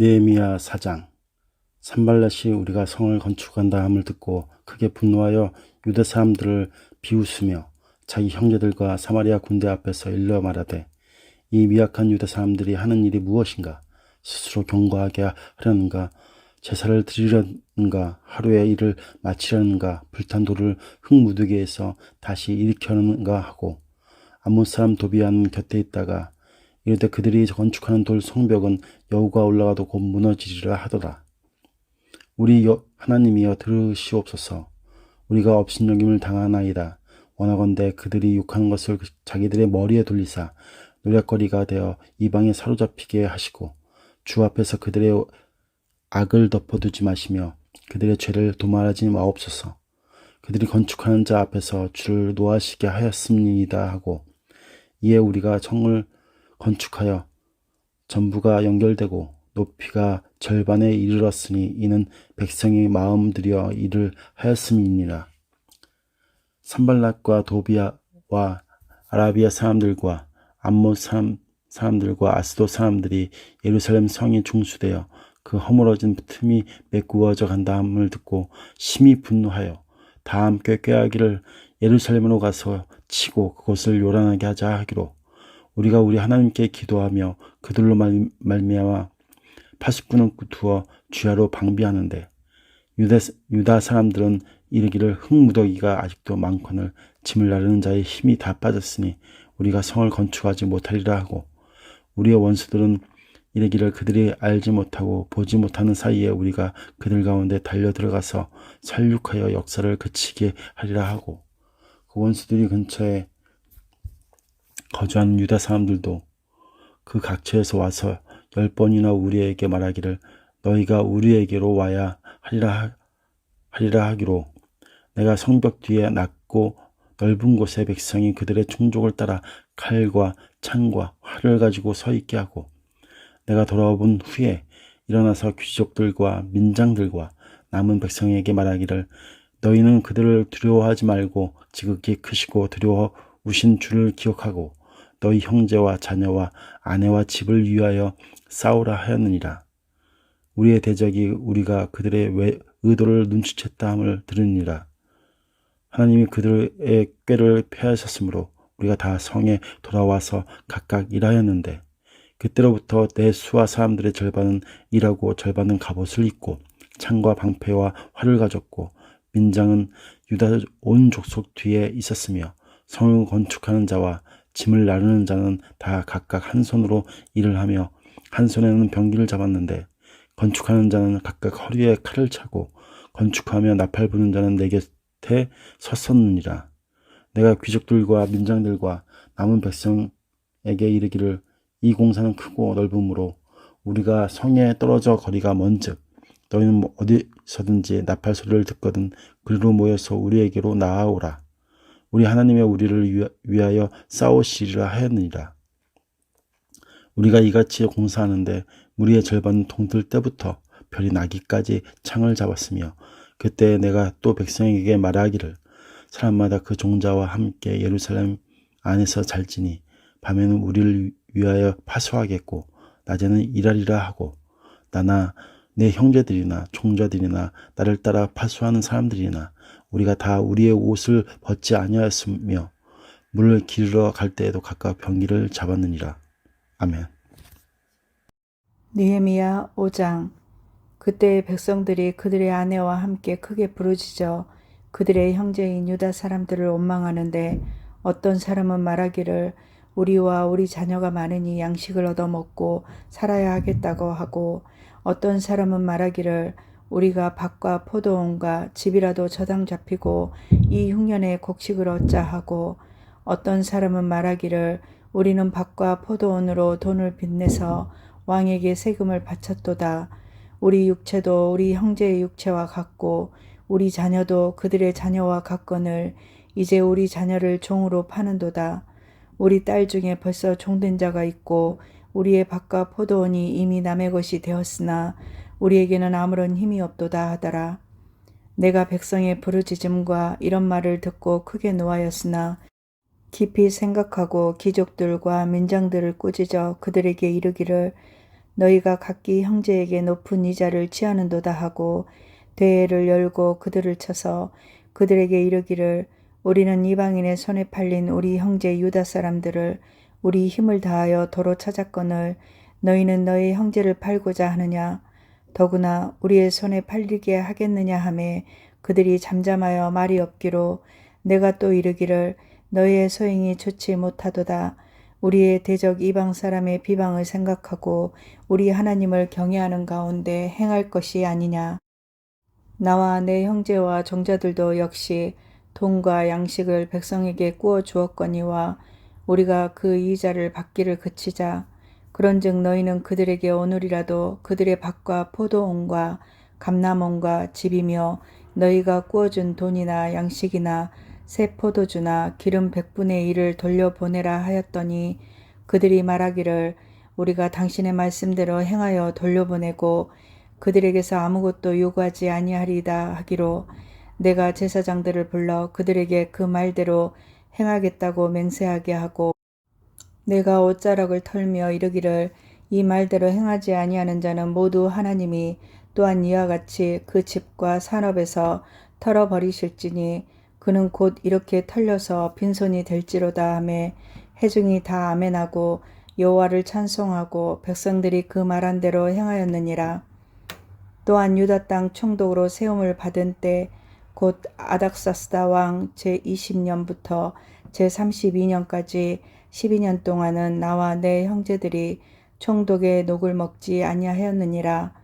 느헤미야 사장 산발렛이 우리가 성을 건축한다 함을 듣고 크게 분노하여 유대 사람들을 비웃으며 자기 형제들과 사마리아 군대 앞에서 일러 말하되 이 미약한 유대 사람들이 하는 일이 무엇인가? 스스로 경고하게 하려는가? 제사를 드리려는가? 하루의 일을 마치려는가? 불탄 돌을 흙무더기에서 다시 일으켜는가? 하고 아몬 사람 도비안 곁에 있다가 이르되 그들이 건축하는 돌 성벽은 여우가 올라가도 곧 무너지리라 하더라. 우리 여, 하나님이여 들으시옵소서. 우리가 업신여김을 당하나이다. 원하건대 그들이 욕하는 것을 자기들의 머리에 돌리사 노략거리가 되어 이방에 사로잡히게 하시고 주 앞에서 그들의 악을 덮어두지 마시며 그들의 죄를 도말하지 마옵소서. 그들이 건축하는 자 앞에서 주를 노하시게 하였습니다 하고 이에 우리가 성을 건축하여 전부가 연결되고 높이가 절반에 이르렀으니 이는 백성이 마음 들여 일을 하였음이니라. 산발락과 도비아와 아라비아 사람들과 암몬 사람, 사람들과 아스도 사람들이 예루살렘 성이 중수되어 그 허물어진 틈이 메꾸어져 간다함을 듣고 심히 분노하여 다 함께 꾀하기를 예루살렘으로 가서 치고 그곳을 요란하게 하자 하기로 우리가 우리 하나님께 기도하며 그들로 말, 말미암아 파수꾼을 두어 주야로 방비하는데 유대, 유다 사람들은 이르기를 흙무더기가 아직도 많거늘 짐을 나르는 자의 힘이 다 빠졌으니 우리가 성을 건축하지 못하리라 하고 우리의 원수들은 이르기를 그들이 알지 못하고 보지 못하는 사이에 우리가 그들 가운데 달려 들어가서 살육하여 역사를 그치게 하리라 하고 그 원수들이 근처에 거주하는 유다 사람들도 그 각처에서 와서 열 번이나 우리에게 말하기를 너희가 우리에게로 와야 하리라, 하리라 하기로 내가 성벽 뒤에 낮고 넓은 곳에 백성이 그들의 충족을 따라 칼과 창과 활을 가지고 서 있게 하고 내가 돌아온 후에 일어나서 귀족들과 민장들과 남은 백성에게 말하기를 너희는 그들을 두려워하지 말고 지극히 크시고 두려우신 주를 기억하고 너희 형제와 자녀와 아내와 집을 위하여 싸우라 하였느니라. 우리의 대적이 우리가 그들의 외, 의도를 눈치챘다 함을 들으니라. 하나님이 그들의 꾀를 폐하셨으므로 우리가 다 성에 돌아와서 각각 일하였는데 그때로부터 내 수와 사람들의 절반은 일하고 절반은 갑옷을 입고 창과 방패와 활을 가졌고 민장은 유다 온 족속 뒤에 있었으며 성을 건축하는 자와 짐을 나르는 자는 다 각각 한 손으로 일을 하며 한 손에는 병기를 잡았는데 건축하는 자는 각각 허리에 칼을 차고 건축하며 나팔 부는 자는 내 곁에 섰었느니라. 내가 귀족들과 민장들과 남은 백성에게 이르기를 이 공사는 크고 넓으므로 우리가 성에 떨어져 거리가 먼즉 너희는 뭐 어디서든지 나팔 소리를 듣거든 그리로 모여서 우리에게로 나아오라. 우리 하나님의 우리를 위하여 싸우시리라 하였느니라. 우리가 이같이 공사하는데 우리의 절반은 동들 때부터 별이 나기까지 창을 잡았으며 그때 내가 또 백성에게 말하기를 사람마다 그 종자와 함께 예루살렘 안에서 잘지니 밤에는 우리를 위하여 파수하겠고 낮에는 일하리라 하고 나나 내 형제들이나 종자들이나 나를 따라 파수하는 사람들이나 우리가 다 우리의 옷을 벗지 아니하였으며 물을 기르러 갈 때에도 각각 병기를 잡았느니라. 아멘. 느헤미야 5장 그때 백성들이 그들의 아내와 함께 크게 부르짖어 그들의 형제인 유다 사람들을 원망하는데 어떤 사람은 말하기를 우리와 우리 자녀가 많으니 양식을 얻어먹고 살아야 하겠다고 하고 어떤 사람은 말하기를 우리가 밭과 포도원과 집이라도 저당 잡히고 이 흉년에 곡식을 얻자 하고 어떤 사람은 말하기를 우리는 밭과 포도원으로 돈을 빚내서 왕에게 세금을 바쳤도다. 우리 육체도 우리 형제의 육체와 같고 우리 자녀도 그들의 자녀와 같거늘 이제 우리 자녀를 종으로 파는도다. 우리 딸 중에 벌써 종된 자가 있고 우리의 밭과 포도원이 이미 남의 것이 되었으나 우리에게는 아무런 힘이 없도다 하더라. 내가 백성의 부르짖음과 이런 말을 듣고 크게 노하였으나 깊이 생각하고 귀족들과 민장들을 꾸짖어 그들에게 이르기를 너희가 각기 형제에게 높은 이자를 취하는도다 하고 대회를 열고 그들을 쳐서 그들에게 이르기를 우리는 이방인의 손에 팔린 우리 형제 유다 사람들을 우리 힘을 다하여 도로 찾았거늘 너희는 너희 형제를 팔고자 하느냐 더구나 우리의 손에 팔리게 하겠느냐 하매 그들이 잠잠하여 말이 없기로 내가 또 이르기를 너희의 소행이 좋지 못하도다. 우리의 대적 이방 사람의 비방을 생각하고 우리 하나님을 경외하는 가운데 행할 것이 아니냐. 나와 내 형제와 종자들도 역시 돈과 양식을 백성에게 구워 주었거니와 우리가 그 이자를 받기를 그치자 그런즉 너희는 그들에게 오늘이라도 그들의 밭과 포도원과 감남원과 집이며 너희가 구워준 돈이나 양식이나 새 포도주나 기름 백분의 일을 돌려보내라 하였더니 그들이 말하기를 우리가 당신의 말씀대로 행하여 돌려보내고 그들에게서 아무것도 요구하지 아니하리이다 하기로 내가 제사장들을 불러 그들에게 그 말대로 행하겠다고 맹세하게 하고 내가 옷자락을 털며 이르기를 이 말대로 행하지 아니하는 자는 모두 하나님이 또한 이와 같이 그 집과 산업에서 털어 버리실지니 그는 곧 이렇게 털려서 빈손이 될지로다 하매 해중이 다 아멘하고 여호와를 찬송하고 백성들이 그 말한 대로 행하였느니라. 또한 유다 땅 총독으로 세움을 받은 때 곧 아닥사스다 왕 제20년부터 제32년까지 12년 동안은 나와 내 형제들이 총독의 녹을 먹지 아니하였느니라.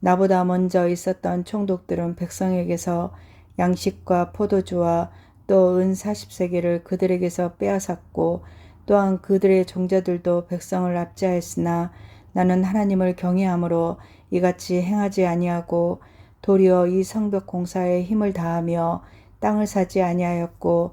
나보다 먼저 있었던 총독들은 백성에게서 양식과 포도주와 또 은 40세계를 그들에게서 빼앗았고 또한 그들의 종자들도 백성을 압제하였으나 나는 하나님을 경외함으로 이같이 행하지 아니하고 도리어 이 성벽 공사에 힘을 다하며 땅을 사지 아니하였고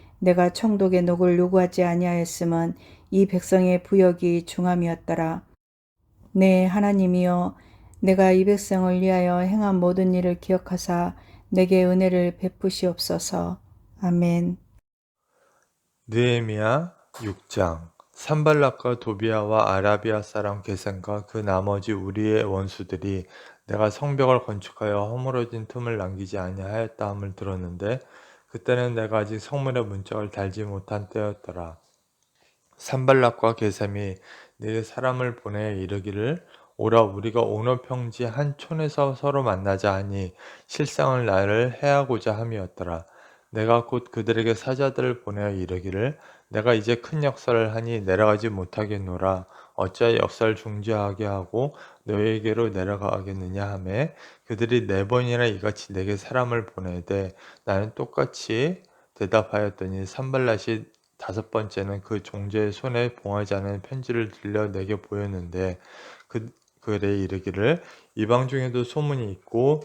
내가 총독의 녹을 요구하지 아니하였음은 이 백성의 부역이 중함이었더라. 네 하나님이여 내가 이 백성을 위하여 행한 모든 일을 기억하사 내게 은혜를 베푸시옵소서. 아멘. 느헤미야 6장 산발락과 도비아와 아라비아 사람 게셈과 그 나머지 우리의 원수들이 내가 성벽을 건축하여 허물어진 틈을 남기지 아니하였다 함을 들었는데 그때는 내가 아직 성문의 문짝을 달지 못한 때였더라. 산발락과 게셈이 네 사람을 보내 이르기를 오라 우리가 오너 평지 한 촌에서 서로 만나자 하니 실상을 나를 해하고자 함이었더라. 내가 곧 그들에게 사자들을 보내어 이르기를 내가 이제 큰 역사를 하니 내려가지 못하겠노라 어찌하여 역사를 중지하게 하고 너희에게로 내려가겠느냐 하매 그들이 네 번이나 이같이 내게 사람을 보내되 나는 똑같이 대답하였더니 산발랏이 다섯 번째는 그 종제의 손에 봉하지 않은 편지를 들려 내게 보였는데 그 글에 이르기를 이방 중에도 소문이 있고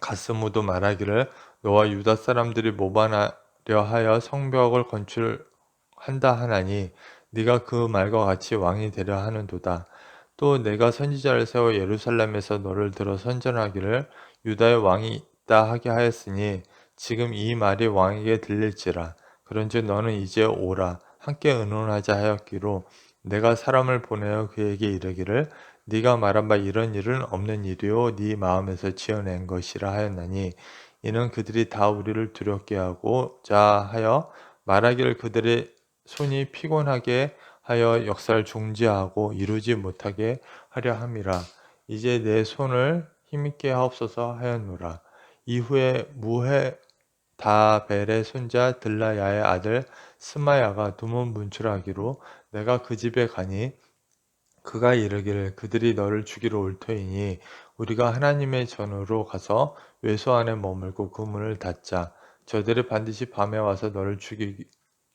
가스무도 말하기를 너와 유다 사람들이 모반하려 하여 성벽을 건축한다 하나니 네가 그 말과 같이 왕이 되려 하는도다. 또 내가 선지자를 세워 예루살렘에서 너를 들어 선전하기를 유다의 왕이 있다 하게 하였으니 지금 이 말이 왕에게 들릴지라. 그런즉 너는 이제 오라 함께 의논하자 하였기로 내가 사람을 보내어 그에게 이르기를 네가 말한 바 이런 일은 없는 일이요 네 마음에서 지어낸 것이라 하였나니 이는 그들이 다 우리를 두렵게 하고자 하여 말하기를 그들의 손이 피곤하게 하여 역사를 중지하고 이루지 못하게 하려 함이라. 이제 내 손을 힘있게 하옵소서 하였노라. 이후에 무해 다벨의 손자 들라야의 아들 스마야가 두문 문출하기로 내가 그 집에 가니 그가 이르기를 그들이 너를 죽이러 올 터이니 우리가 하나님의 전으로 가서 외소 안에 머물고 그 문을 닫자. 저들이 반드시 밤에 와서 너를 죽이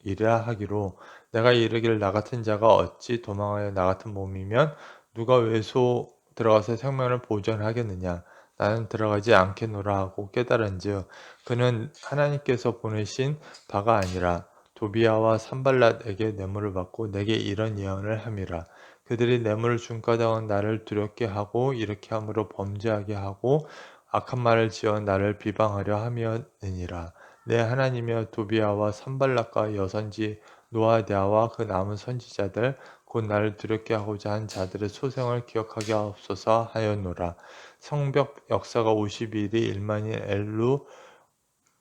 리라 하기로. 내가 이르기를 나 같은 자가 어찌 도망하여 나 같은 몸이면 누가 외소 들어가서 생명을 보존하겠느냐? 나는 들어가지 않겠노라 하고 깨달은즉 그는 하나님께서 보내신 바가 아니라 도비아와 산발랏에게 뇌물을 받고 내게 이런 예언을 함이라. 그들이 뇌물을 준 까닭은 나를 두렵게 하고 이렇게 함으로 범죄하게 하고 악한 말을 지어 나를 비방하려 함이었느니라 내 하나님이여 도비아와 산발락과 여선지 노아디아와 그 남은 선지자들 곧 나를 두렵게 하고자 한 자들의 소생을 기억하게 하옵소서 하였노라 성벽 역사가 52일이 일만인 엘루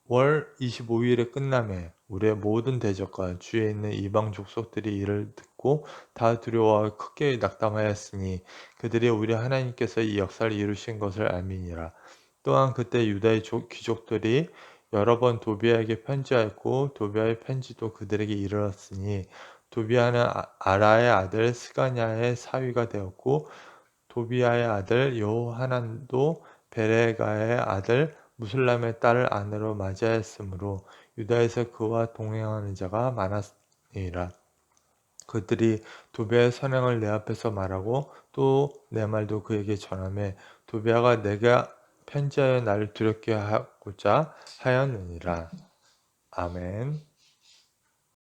월 25일에 끝남에 우리의 모든 대적과 주위에 있는 이방 족속들이 이를 듣고 다 두려워하여 크게 낙담하였으니 그들이 우리 하나님께서 이 역사를 이루신 것을 알미니라. 또한 그때 유다의 족- 귀족들이 여러 번 도비아에게 편지하였고 도비아의 편지도 그들에게 이르렀으니 도비아는 아- 아라의 아들 스가냐의 사위가 되었고 도비아의 아들 요하난도 베레가의 아들 무슬람의 딸을 아내로 맞이하였으므로 유다에서 그와 동행하는 자가 많았니라. 그들이 도비아의 선행을 내 앞에서 말하고 또 내 말도 그에게 전하매 도비아가 내가 편지하여 나를 두렵게 하 고자 하였느니라. 아멘.